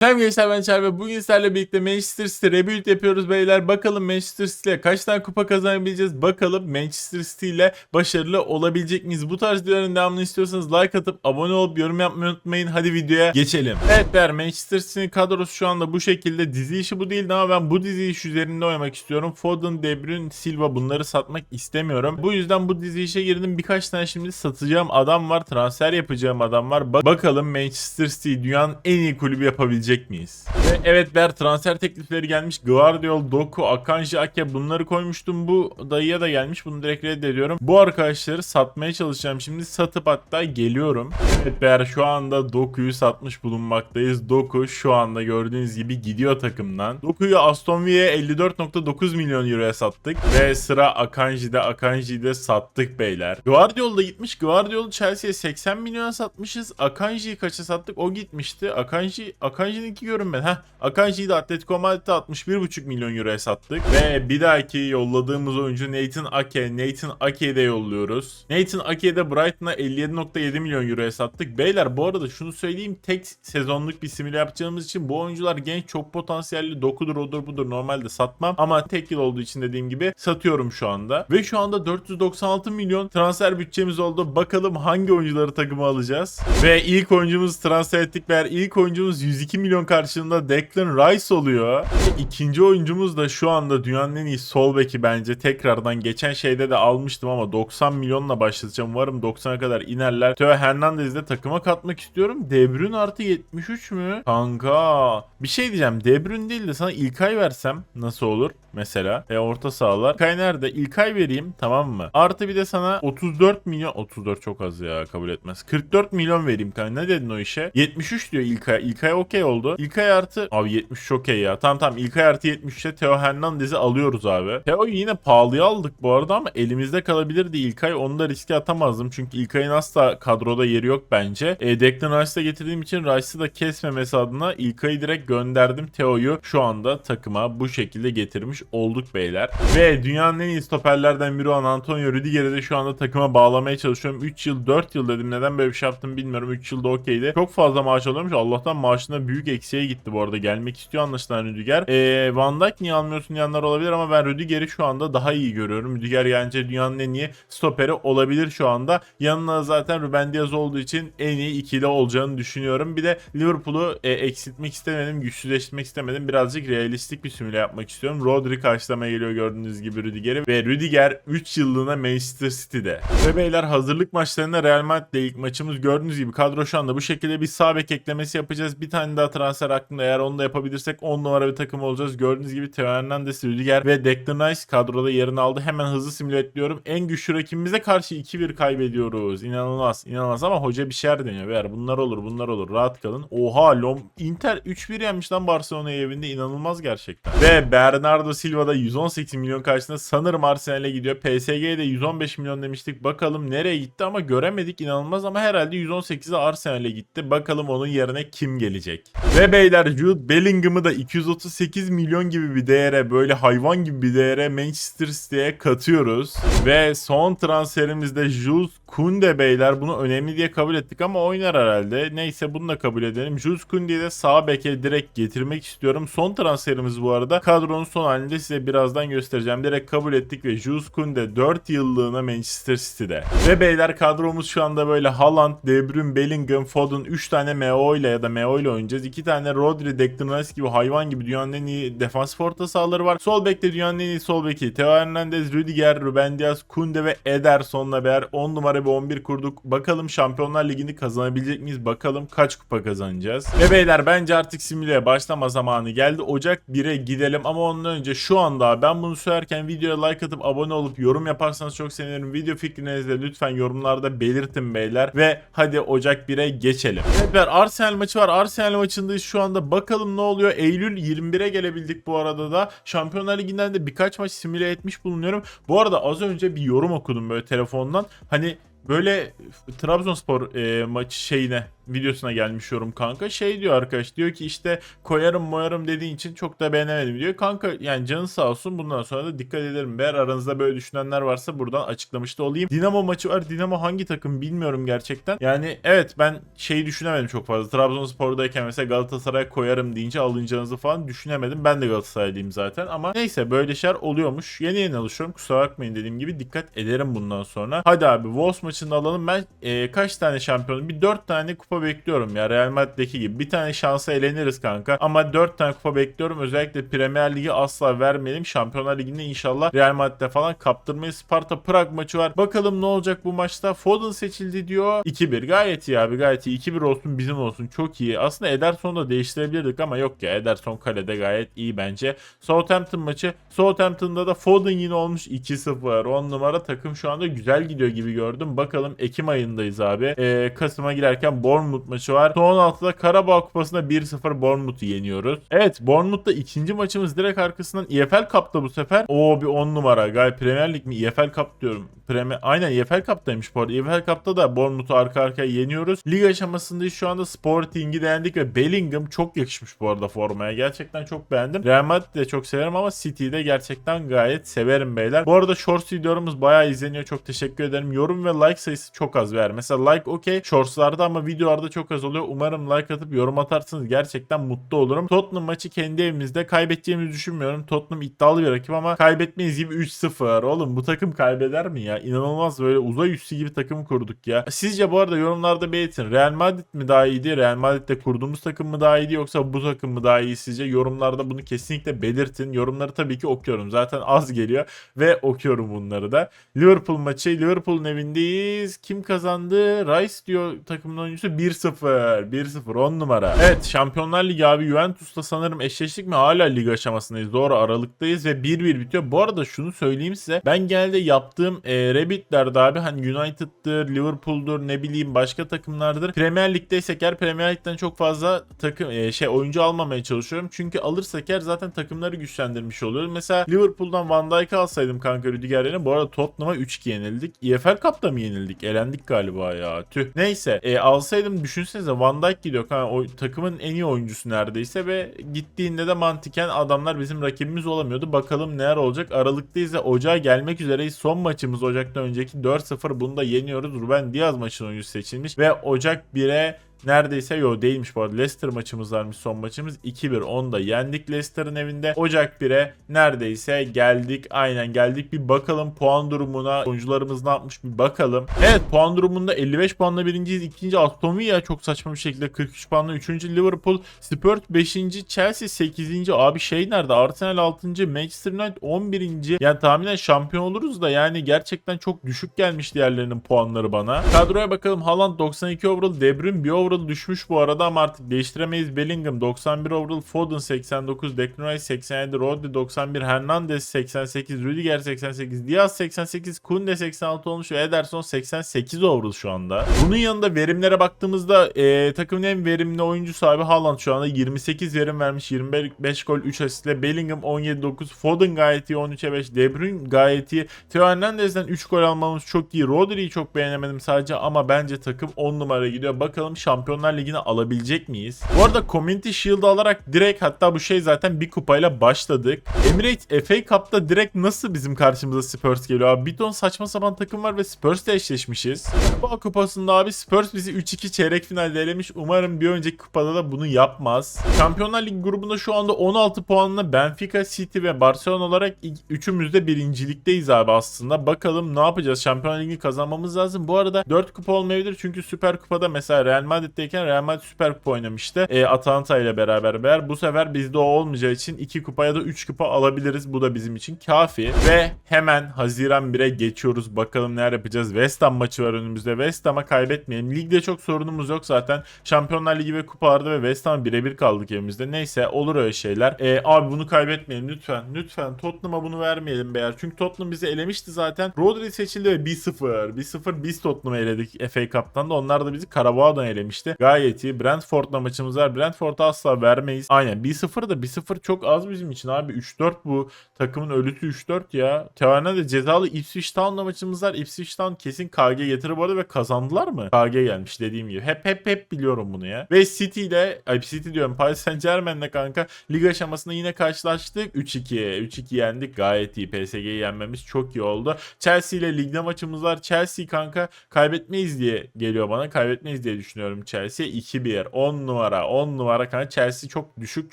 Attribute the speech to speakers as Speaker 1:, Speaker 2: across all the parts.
Speaker 1: Hem gençler ben Çağrı ve bugün sizlerle birlikte Manchester City rebuild yapıyoruz beyler. Bakalım Manchester City ile kaç tane kupa kazanabileceğiz. Bakalım Manchester City ile başarılı olabilecek miyiz? Bu tarz videoların devamını istiyorsanız like atıp abone olup yorum yapmayı unutmayın. Hadi videoya geçelim. Evet beyler Manchester City'nin kadrosu şu anda bu şekilde. Dizi işi bu değildi ama ben bu dizi işi üzerinde oynamak istiyorum. Foden, De Bruyne, Silva bunları satmak istemiyorum. Bu yüzden bu dizi işe girdim. Birkaç tane şimdi satacağım adam var. Transfer yapacağım adam var. Ba- bakalım Manchester City dünyanın en iyi kulübü yapabilecek miyiz? Ve evet ber transfer teklifleri gelmiş. Guardiol, Doku, Akanji, Ake bunları koymuştum. Bu dayıya da gelmiş. Bunu direkt reddediyorum. Bu arkadaşları satmaya çalışacağım. Şimdi satıp hatta geliyorum. Evet ber şu anda Doku'yu satmış bulunmaktayız. Doku şu anda gördüğünüz gibi gidiyor takımdan. Doku'yu Aston Villa'ya 54.9 milyon euroya sattık. Ve sıra Akanji'de. Akanji'yi de sattık beyler. Guardiol da gitmiş. Guardiol'u Chelsea'ye 80 milyona satmışız. Akanji'yi kaça sattık? O gitmişti. Akanji, Akanji'ninki görünmedi. Heh. Akanji'yi de Atletico Madrid'e 61.5 milyon euroya sattık. Ve bir dahaki yolladığımız oyuncu Nathan Ake. Nathan Ake'yi de yolluyoruz. Nathan Ake'yi de Brighton'a 57.7 milyon euroya sattık. Beyler bu arada şunu söyleyeyim. Tek sezonluk bir simüle yapacağımız için bu oyuncular genç çok potansiyelli. Dokudur odur budur normalde satmam. Ama tek yıl olduğu için dediğim gibi satıyorum şu anda. Ve şu anda 496 milyon transfer bütçemiz oldu. Bakalım hangi oyuncuları takıma alacağız. Ve ilk oyuncumuz transfer ettik. Ve ilk oyuncumuz 102 milyon karşılığında Declan Rice oluyor. İkinci oyuncumuz da şu anda dünyanın en iyi sol beki bence. Tekrardan geçen şeyde de almıştım ama 90 milyonla başlatacağım. Umarım 90'a kadar inerler. Teo Hernandez'i de takıma katmak istiyorum. De Bruyne artı 73 mü? Kanka. Bir şey diyeceğim. De Bruyne değil de sana İlkay versem nasıl olur? Mesela. E orta sahalar. İlkay nerede? İlkay vereyim tamam mı? Artı bir de sana 34 milyon. 34 çok az ya kabul etmez. 44 milyon vereyim kanka. Ne dedin o işe? 73 diyor İlkay. İlkay okey oldu. İlkay artı. Abi 70 çok iyi ya. Tamam tamam İlkay artı 73'e Teo Hernandez'i alıyoruz abi. Teo'yu yine pahalıya aldık bu arada ama elimizde kalabilirdi İlkay. Onu da riske atamazdım. Çünkü İlkay'ın asla kadroda yeri yok bence. E, Declan Rice'ı getirdiğim için Rice'ı da kesmemesi adına İlkay'ı direkt gönderdim. Teo'yu şu anda takıma bu şekilde getirmiş olduk beyler. Ve dünyanın en iyi stoperlerden biri olan Antonio Rüdiger'i de şu anda takıma bağlamaya çalışıyorum. 3 yıl 4 yıl dedim. Neden böyle bir şey yaptım bilmiyorum. 3 yılda okeydi. Çok fazla maaş alıyormuş. Allah'tan maaşına büyük eksiğe gitti bu arada. Gelmek istiyor anlaşılan Rüdiger. Ee, Van Dijk niye almıyorsun diyenler olabilir ama ben Rüdiger'i şu anda daha iyi görüyorum. Rüdiger bence dünyanın en iyi stoperi olabilir şu anda. Yanına zaten Ruben Diaz olduğu için en iyi ikili olacağını düşünüyorum. Bir de Liverpool'u e, eksiltmek istemedim. Güçsüzleştirmek istemedim. Birazcık realistik bir simüle yapmak istiyorum. Rodri karşılamaya geliyor gördüğünüz gibi Rüdiger'i. Ve Rüdiger 3 yıllığına Manchester City'de. Ve beyler hazırlık maçlarında Real Madrid'le ilk maçımız gördüğünüz gibi kadro şu anda bu şekilde bir sağ bek eklemesi yapacağız. Bir tane daha transfer hakkında eğer onu da yapabilirsek 10 numara bir takım olacağız. Gördüğünüz gibi Theo Hernandez, Rüdiger ve Declan Rice kadroda yerini aldı. Hemen hızlı simüle ediyorum. En güçlü rakibimize karşı 2-1 kaybediyoruz. İnanılmaz. inanılmaz ama hoca bir şeyler deniyor. Beyler bunlar olur bunlar olur. Rahat kalın. Oha Lom Inter 3-1 yenmiş lan Barcelona evinde. inanılmaz gerçekten. Ve Bernardo Silva da 118 milyon karşısında sanırım Arsenal'e gidiyor. PSG'ye de 115 milyon demiştik. Bakalım nereye gitti ama göremedik. inanılmaz ama herhalde 118'e Arsenal'e gitti. Bakalım onun yerine kim gelecek. Ve beyler Jude Bellingham'ı da 238 milyon gibi bir değere böyle hayvan gibi bir değere Manchester City'ye katıyoruz. Ve son transferimizde Jules Kunde beyler bunu önemli diye kabul ettik ama oynar herhalde. Neyse bunu da kabul edelim. Jules Kunde'yi de sağ beke direkt getirmek istiyorum. Son transferimiz bu arada. Kadronun son halinde size birazdan göstereceğim. Direkt kabul ettik ve Jules Kunde 4 yıllığına Manchester City'de. Ve beyler kadromuz şu anda böyle Haaland, De Bruyne, Bellingham, Foden 3 tane MO ile ya da MO ile oynayacağız. 2 tane Rodri, Declan Rice gibi hayvan gibi dünyanın en iyi defans orta sahaları var. Sol bekte dünyanın en iyi sol beki. Theo Hernandez, Rüdiger, Ruben Diaz, Kunde ve Ederson'la beraber 10 numara bir 11 kurduk. Bakalım Şampiyonlar Ligi'ni kazanabilecek miyiz? Bakalım kaç kupa kazanacağız? Ve beyler bence artık simüleye başlama zamanı geldi. Ocak 1'e gidelim ama ondan önce şu anda ben bunu söylerken videoya like atıp abone olup yorum yaparsanız çok sevinirim. Video fikrinizi de lütfen yorumlarda belirtin beyler. Ve hadi Ocak 1'e geçelim. Evet Arsenal maçı var. Arsenal maçındayız şu anda. Bakalım ne oluyor? Eylül 21'e gelebildik bu arada da. Şampiyonlar Ligi'nden de birkaç maç simüle etmiş bulunuyorum. Bu arada az önce bir yorum okudum böyle telefondan. Hani böyle Trabzonspor e, maçı şeyine videosuna gelmiş yorum kanka. Şey diyor arkadaş diyor ki işte koyarım moyarım dediğin için çok da beğenemedim diyor. Kanka yani canın sağ olsun bundan sonra da dikkat ederim. Eğer aranızda böyle düşünenler varsa buradan açıklamış da olayım. Dinamo maçı var. Dinamo hangi takım bilmiyorum gerçekten. Yani evet ben şeyi düşünemedim çok fazla. Trabzonspor'dayken mesela Galatasaray koyarım deyince alınacağınızı falan düşünemedim. Ben de Galatasaraylıyım zaten ama neyse böyle şeyler oluyormuş. Yeni yeni alışıyorum. Kusura bakmayın dediğim gibi dikkat ederim bundan sonra. Hadi abi Wolves maçını alalım. Ben e, kaç tane şampiyonum? Bir 4 tane kupa bekliyorum ya. Real Madrid'deki gibi. Bir tane şansa eleniriz kanka. Ama 4 tane kupa bekliyorum. Özellikle Premier Ligi asla vermeyelim. Şampiyonlar Ligi'nde inşallah Real Madrid'de falan kaptırmayı. Sparta Prag maçı var. Bakalım ne olacak bu maçta. Foden seçildi diyor. 2-1 gayet iyi abi gayet iyi. 2-1 olsun bizim olsun çok iyi. Aslında Ederson'u da değiştirebilirdik ama yok ya. Ederson kalede gayet iyi bence. Southampton maçı. Southampton'da da Foden yine olmuş 2-0. 10 numara takım şu anda güzel gidiyor gibi gördüm. Bakalım Ekim ayındayız abi. Ee, Kasım'a girerken Bournemouth maçı var. Son 16'da Karabağ Kupası'nda 1-0 Bournemouth'u yeniyoruz. Evet Bournemouth'ta ikinci maçımız direkt arkasından EFL Cup'ta bu sefer. O bir 10 numara. Gayet Premier Lig mi? EFL Cup diyorum. Premier... Aynen EFL Cup'taymış bu arada. EFL Cup'ta da Bournemouth'u arka arkaya yeniyoruz. Lig aşamasındayız şu anda Sporting'i beğendik ve Bellingham çok yakışmış bu arada formaya. Gerçekten çok beğendim. Real Madrid'i de çok severim ama City'yi de gerçekten gayet severim beyler. Bu arada Shorts videolarımız bayağı izleniyor. Çok teşekkür ederim. Yorum ve like sayısı çok az ver. Mesela like okey Shorts'larda ama videolarda çok az oluyor. Umarım like atıp yorum atarsınız. Gerçekten mutlu olurum. Tottenham maçı kendi evimizde kaybedeceğimizi düşünmüyorum. Tottenham iddialı bir rakip ama kaybetmeyiz gibi 3-0. Oğlum bu takım kaybeder mi ya? İnanılmaz böyle uzay üssü gibi takım kurduk ya. Sizce bu arada yorumlarda belirtin. Real Madrid mi daha iyiydi? Real Madrid'de kurduğumuz takım mı daha iyiydi yoksa bu takım mı daha iyi sizce? Yorumlarda bunu kesinlikle belirtin. Yorumları tabii ki okuyorum. Zaten az geliyor ve okuyorum bunları da. Liverpool maçı. Liverpool'un evindeyiz. Kim kazandı? Rice diyor takımın oyuncusu 1-0. 1-0 10 numara. Evet Şampiyonlar Ligi abi Juventus'la sanırım eşleştik mi? Hala lig aşamasındayız. Doğru aralıktayız ve 1-1 bitiyor. Bu arada şunu söyleyeyim size. Ben genelde yaptığım e, Rabbit'lerde abi hani United'dır, Liverpool'dur ne bileyim başka takımlardır. Premier Lig'deysek eğer Premier Lig'den çok fazla takım e, şey oyuncu almamaya çalışıyorum. Çünkü alırsak eğer zaten takımları güçlendirmiş oluyoruz. Mesela Liverpool'dan Van Dijk'ı alsaydım kanka Rüdiger. Bu arada Tottenham'a 3-2 yenildik. EFL Cup'ta mı yenildik? Elendik galiba ya. Tüh. Neyse. E, alsaydım düşünsenize Van Dijk gidiyor. kanka. o, takımın en iyi oyuncusu neredeyse ve gittiğinde de mantıken adamlar bizim rakibimiz olamıyordu. Bakalım neler olacak. Aralıktayız ve Ocağa gelmek üzereyiz. Son maçımız Ocak'tan önceki 4-0. Bunu da yeniyoruz. Ruben Diaz maçın oyuncusu seçilmiş ve Ocak 1'e Neredeyse yo değilmiş bu arada. Leicester maçımız varmış son maçımız. 2-1 onu da yendik Leicester'ın evinde. Ocak 1'e neredeyse geldik. Aynen geldik. Bir bakalım puan durumuna. Oyuncularımız ne yapmış bir bakalım. Evet puan durumunda 55 puanla birinciyiz. ikinci Aston Villa çok saçma bir şekilde 43 puanla. Üçüncü Liverpool. Spurs 5. Chelsea 8. Abi şey nerede? Arsenal 6. Manchester United 11. Yani tahminen şampiyon oluruz da yani gerçekten çok düşük gelmiş diğerlerinin puanları bana. Kadroya bakalım. Haaland 92 overall. De Bruyne bir overall düşmüş bu arada ama artık değiştiremeyiz. Bellingham 91 overall, Foden 89, Declan Rice 87, Rodri 91, Hernandez 88, Rüdiger 88, Diaz 88, Kunde 86 olmuş ve Ederson 88 overall şu anda. Bunun yanında verimlere baktığımızda e, takımın en verimli oyuncusu abi Haaland şu anda 28 verim vermiş. 25 gol 3 asistle. Bellingham 17-9, Foden gayet iyi 13'e 5, De Bruyne gayet iyi. Theo Hernandez'den 3 gol almamız çok iyi. Rodri'yi çok beğenemedim sadece ama bence takım 10 numara gidiyor. Bakalım Şampiyonlar Ligi'ne alabilecek miyiz? Bu arada Community Shield alarak direkt hatta bu şey zaten bir kupayla başladık. Emirates FA Cup'ta direkt nasıl bizim karşımıza Spurs geliyor abi? Bir ton saçma sapan takım var ve Spurs'la eşleşmişiz. Bu kupasında abi Spurs bizi 3-2 çeyrek finalde elemiş. Umarım bir önceki kupada da bunu yapmaz. Şampiyonlar Ligi grubunda şu anda 16 puanla Benfica, City ve Barcelona olarak üçümüz de birincilikteyiz abi aslında. Bakalım ne yapacağız? Şampiyonlar Ligi kazanmamız lazım. Bu arada 4 kupa olmayabilir çünkü Süper Kupa'da mesela Real Madrid'deyken Real Madrid Süper Kupa oynamıştı. E, Atalanta ile beraber. Eğer bu sefer bizde o olmayacağı için 2 kupa ya da 3 kupa alabiliriz. Bu da bizim için kafi. Ve hemen Haziran 1'e geçiyoruz. Bakalım neler yapacağız. West Ham maçı var önümüzde. West Ham'a kaybetmeyelim. Ligde çok sorunumuz yok zaten. Şampiyonlar Ligi ve kupalarda ve West Ham birebir kaldık evimizde. Neyse olur öyle şeyler. E, abi bunu kaybetmeyelim lütfen. Lütfen Tottenham'a bunu vermeyelim beyler. Çünkü Tottenham bizi elemişti zaten. Rodri seçildi ve 1-0. 1-0 biz Tottenham'ı eledik FA Cup'tan da. Onlar da bizi Karabağ'dan elemişti vermişti. Gayet iyi. Brentford'la maçımız var. Brentford'a asla vermeyiz. Aynen 1-0 da 1-0 çok az bizim için abi. 3-4 bu. Takımın ölüsü 3-4 ya. Tevarna de cezalı Ipswich Town'la maçımız var. Ipswich Town kesin KG getirir bu arada ve kazandılar mı? KG gelmiş dediğim gibi. Hep hep hep biliyorum bunu ya. Ve City ile ay City diyorum Paris Saint Germain'le kanka lig aşamasında yine karşılaştık. 3-2. 3-2 yendik. Gayet iyi. PSG'yi yenmemiz çok iyi oldu. Chelsea ile ligde maçımız var. Chelsea kanka kaybetmeyiz diye geliyor bana. Kaybetmeyiz diye düşünüyorum Chelsea. 2-1. 10 numara. 10 numara kanka. Chelsea çok düşük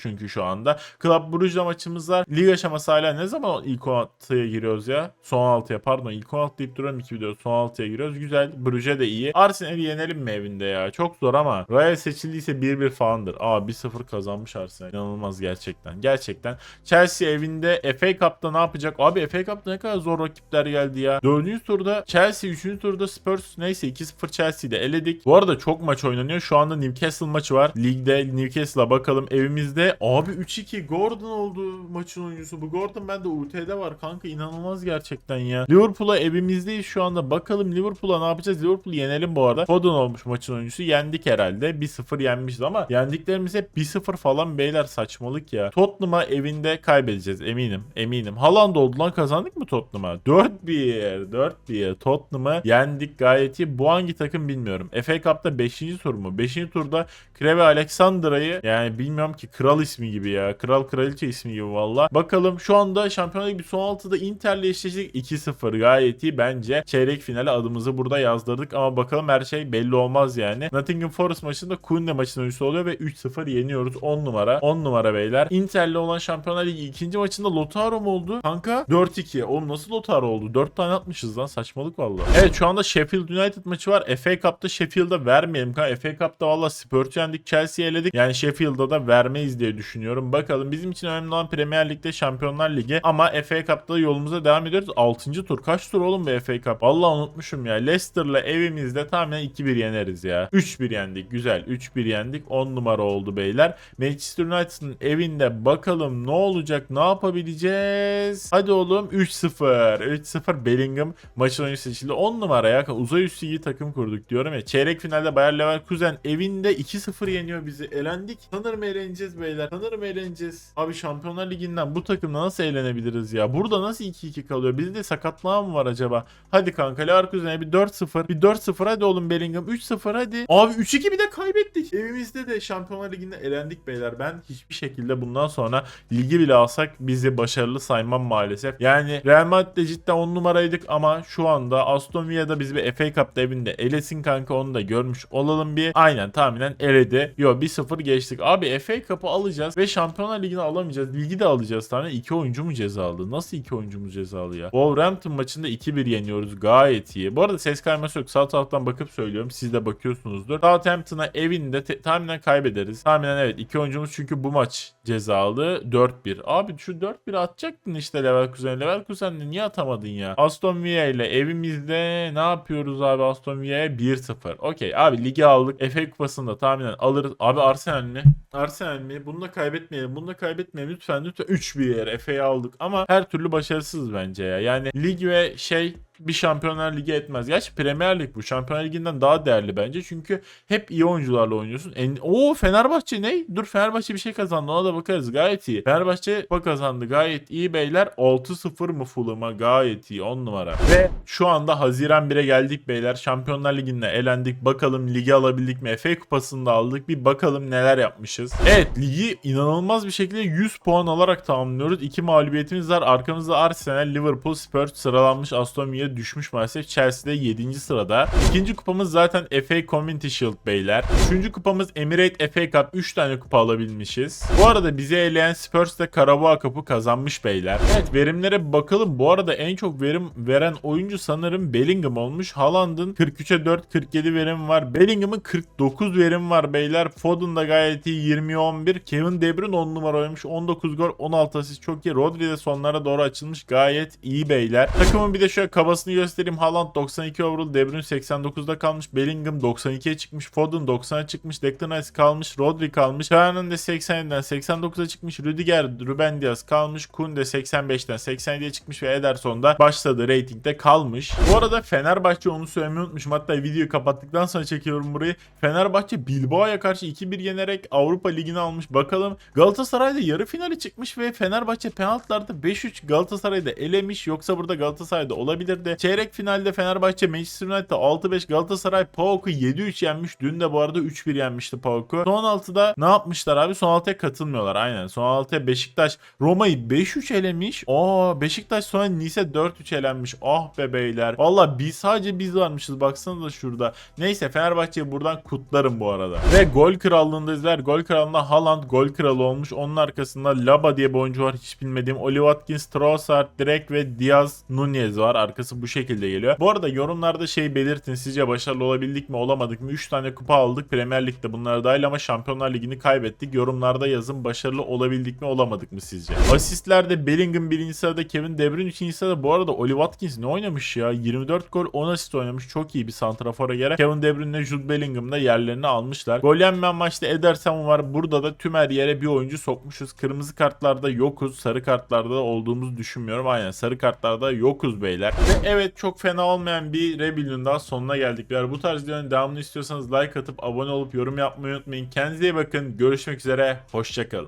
Speaker 1: çünkü şu anda. Club Brugge'la maçımız var. Lig aşaması hala ne zaman ilk 16'ya giriyoruz ya? Son 6'ya pardon. ilk 16 deyip duruyorum 2 video. Son 6'ya giriyoruz. Güzel. Brugge de iyi. Arsenal'i yenelim mi evinde ya? Çok zor ama. Royal seçildiyse 1-1 falandır. Aa 1-0 kazanmış Arsenal. İnanılmaz gerçekten. Gerçekten. Chelsea evinde FA Cup'ta ne yapacak? Abi FA Cup'ta ne kadar zor rakipler geldi ya. 4. turda Chelsea, 3. turda Spurs neyse 2-0 Chelsea'de eledik. Bu arada çok maç oynanıyor. Şu anda Newcastle maçı var. Ligde Newcastle'a bakalım evimizde. Abi 3-2 Gordon oldu maçın oyuncusu. Bu Gordon bende UT'de var kanka inanılmaz gerçekten ya. Liverpool'a evimizdeyiz şu anda. Bakalım Liverpool'a ne yapacağız? Liverpool'u yenelim bu arada. Foden olmuş maçın oyuncusu. Yendik herhalde. 1-0 yenmişiz ama yendiklerimiz hep 1-0 falan beyler saçmalık ya. Tottenham'a evinde kaybedeceğiz eminim. Eminim. Haaland oldu lan kazandık mı Tottenham'a? 4-1. 4-1. Tottenham'ı yendik gayet iyi. Bu hangi takım bilmiyorum. FA Cup'ta 5. tur mu? 5. turda Kreve Alexandra'yı yani bilmiyorum ki kral ismi gibi ya. Kral kraliçe ismi gibi valla. Bakalım şu anda Şampiyonlar Ligi son 6'da Inter'le eşleştik 2-0 gayet iyi bence. Çeyrek finale adımızı burada yazdırdık ama bakalım her şey belli olmaz yani. Nottingham Forest maçında Kunde maçın oyuncusu oluyor ve 3-0 yeniyoruz 10 numara. 10 numara beyler. Inter'le olan Şampiyonlar Ligi ikinci maçında Lotaro oldu? Kanka 4-2. Oğlum nasıl Lotaro oldu? 4 tane atmışız lan saçmalık valla. Evet şu anda Sheffield United maçı var. FA Cup'ta Sheffield'a vermeyelim. Kanka FA Cup'ta valla Spurs'u yendik. Chelsea'yi eledik. Yani Sheffield'a da vermeyiz diye düşünüyorum. Bakalım bizim için önemli olan Premier Lig'de Şampiyonlar Ligi. Ama FA Cup'ta yolumuza devam ediyoruz. 6. tur. Kaç tur oğlum be FA Cup? Valla unutmuşum ya. Leicester'la evimizde tahminen 2-1 yeneriz ya. 3-1 yendik. Güzel. 3-1 yendik. 10 numara oldu beyler. Manchester United'ın evinde bakalım ne olacak? Ne yapabileceğiz? Hadi oğlum 3-0. 3-0 Bellingham maçın oyuncusu seçildi. 10 numara ya. Uzay üstü iyi takım kurduk diyorum ya. Çeyrek finalde Bayer Leverkusen evinde 2-0 yeniyor bizi. Elendik. Sanırım eğleneceğiz beyler. Sanırım eğleneceğiz. Abi Şampiyonlar Ligi'nden bu takımla nasıl eğlenebiliriz ya? Burada nasıl 2-2 kalıyor? Bizde sakatlığa mı var acaba? Hadi kanka Leverkusen'e bir 4-0. Bir 4-0 hadi oğlum Bellingham. 3-0 hadi. Abi 3-2 bir de kaybettik. Evimizde de Şampiyonlar Ligi'nde elendik beyler. Ben hiçbir şekilde bundan sonra ligi bile alsak bizi başarılı saymam maalesef. Yani Real Madrid'de cidden 10 numaraydık ama şu anda Aston Villa'da bizi bir FA Cup'ta evinde elesin kanka onu da görmüş olalım bir. Aynen tahminen eledi. Yo 1-0 geçtik. Abi FA Cup'ı alacağız ve Şampiyonlar Ligi'ni alamayacağız. Ligi de alacağız tane. 2 oyuncu mu cezalı? Nasıl 2 oyuncu mu cezalı ya? Wolverhampton maçında 2-1 yeniyoruz. Gayet iyi. Bu arada ses kayması yok. Sağ taraftan bakıp söylüyorum. Siz de bakıyorsunuzdur. Southampton'a evinde tahminen kaybederiz. Tahminen evet. 2 oyuncumuz çünkü bu maç cezalı. 4-1. Abi şu 4-1 atacaktın işte Leverkusen. Leverkusen'de niye atamadın ya? Aston Villa ile evimizde ne yapıyoruz abi Aston Villa'ya? 1-0. Okey abi ligi aldık. FA kupasında tahminen alırız. Abi Arsenal mi? Arsenal mi? Bunu da kaybetmeyelim. Bunu da kaybetmeyelim. Lütfen lütfen 3-1 FA'yı aldık. Ama her türlü başarısız bence ya. Yani lig ve şey bir Şampiyonlar Ligi etmez. Gerçi Premier Lig bu. Şampiyonlar Ligi'nden daha değerli bence. Çünkü hep iyi oyuncularla oynuyorsun. En... Oo Fenerbahçe ne? Dur Fenerbahçe bir şey kazandı. Ona da bakarız. Gayet iyi. Fenerbahçe kupa kazandı. Gayet iyi beyler. 6-0 mı Fulham'a? Gayet iyi. 10 numara. Ve şu anda Haziran 1'e geldik beyler. Şampiyonlar Ligi'nde elendik. Bakalım ligi alabildik mi? FA Kupası'nı da aldık. Bir bakalım neler yapmışız. Evet ligi inanılmaz bir şekilde 100 puan alarak tamamlıyoruz. İki mağlubiyetimiz var. Arkamızda Arsenal, Liverpool, Spurs sıralanmış. Aston Villa düşmüş maalesef. Chelsea de 7. sırada. İkinci kupamız zaten FA Community Shield beyler. Üçüncü kupamız Emirates FA Cup. 3 tane kupa alabilmişiz. Bu arada bizi eleyen Spurs de Carabao Cup'ı kazanmış beyler. Evet verimlere bakalım. Bu arada en çok verim veren oyuncu sanırım Bellingham olmuş. Haaland'ın 43'e 4 47 verim var. Bellingham'ın 49 verim var beyler. Foden da gayet iyi 20'ye 11. Kevin De Bruyne 10 numara oynamış. 19 gol 16 asist çok iyi. Rodri de sonlara doğru açılmış. Gayet iyi beyler. Takımın bir de şöyle kaba sıralamasını göstereyim. Haaland 92 overall, De Bruyne 89'da kalmış. Bellingham 92'ye çıkmış. Foden 90'a çıkmış. Declan Rice kalmış. Rodri kalmış. Fernandes 87'den 89'a çıkmış. Rüdiger, Ruben Diaz kalmış. Kunde 85'ten 87'ye çıkmış ve Ederson da başladı ratingde kalmış. Bu arada Fenerbahçe onu söylemeyi unutmuşum. Hatta videoyu kapattıktan sonra çekiyorum burayı. Fenerbahçe Bilbao'ya karşı 2-1 yenerek Avrupa Ligi'ni almış. Bakalım Galatasaray'da yarı finali çıkmış ve Fenerbahçe penaltılarda 5-3 Galatasaray'da elemiş. Yoksa burada Galatasaray'da olabilirdi. Çeyrek finalde Fenerbahçe Manchester United'da 6-5 Galatasaray PAOK'u 7-3 yenmiş. Dün de bu arada 3-1 yenmişti PAOK'u. Son 6'da ne yapmışlar abi? Son 6'ya katılmıyorlar aynen. Son 6'ya Beşiktaş Roma'yı 5-3 elemiş. Aa Beşiktaş sonra Nice 4-3 elenmiş. Ah be beyler. Valla biz sadece biz varmışız. Baksanıza şurada. Neyse Fenerbahçe'yi buradan kutlarım bu arada. Ve gol krallığındayız. Ver gol krallığında Haaland gol kralı olmuş. Onun arkasında Laba diye bir oyuncu var. Hiç bilmediğim. Oli Watkins, Trossard, Direk ve Diaz Nunez var. Arkası bu şekilde geliyor. Bu arada yorumlarda şey belirtin. Sizce başarılı olabildik mi olamadık mı? 3 tane kupa aldık. Premier Lig'de bunlar dahil ama Şampiyonlar Ligi'ni kaybettik. Yorumlarda yazın başarılı olabildik mi olamadık mı sizce? Asistlerde Bellingham birinci sırada Kevin De Bruyne ikinci sırada. Bu arada Oli Watkins ne oynamış ya? 24 gol 10 asist oynamış. Çok iyi bir santrafora göre. Kevin De Bruyne ile Jude Bellingham da yerlerini almışlar. Gol yenmeyen maçta Ederson var. Burada da tüm her yere bir oyuncu sokmuşuz. Kırmızı kartlarda yokuz. Sarı kartlarda da olduğumuzu düşünmüyorum. Aynen sarı kartlarda yokuz beyler. Ve evet çok fena olmayan bir Rebellion'un daha sonuna geldik. Eğer bu tarz videonun devamını istiyorsanız like atıp abone olup yorum yapmayı unutmayın. Kendinize iyi bakın. Görüşmek üzere. Hoşçakalın.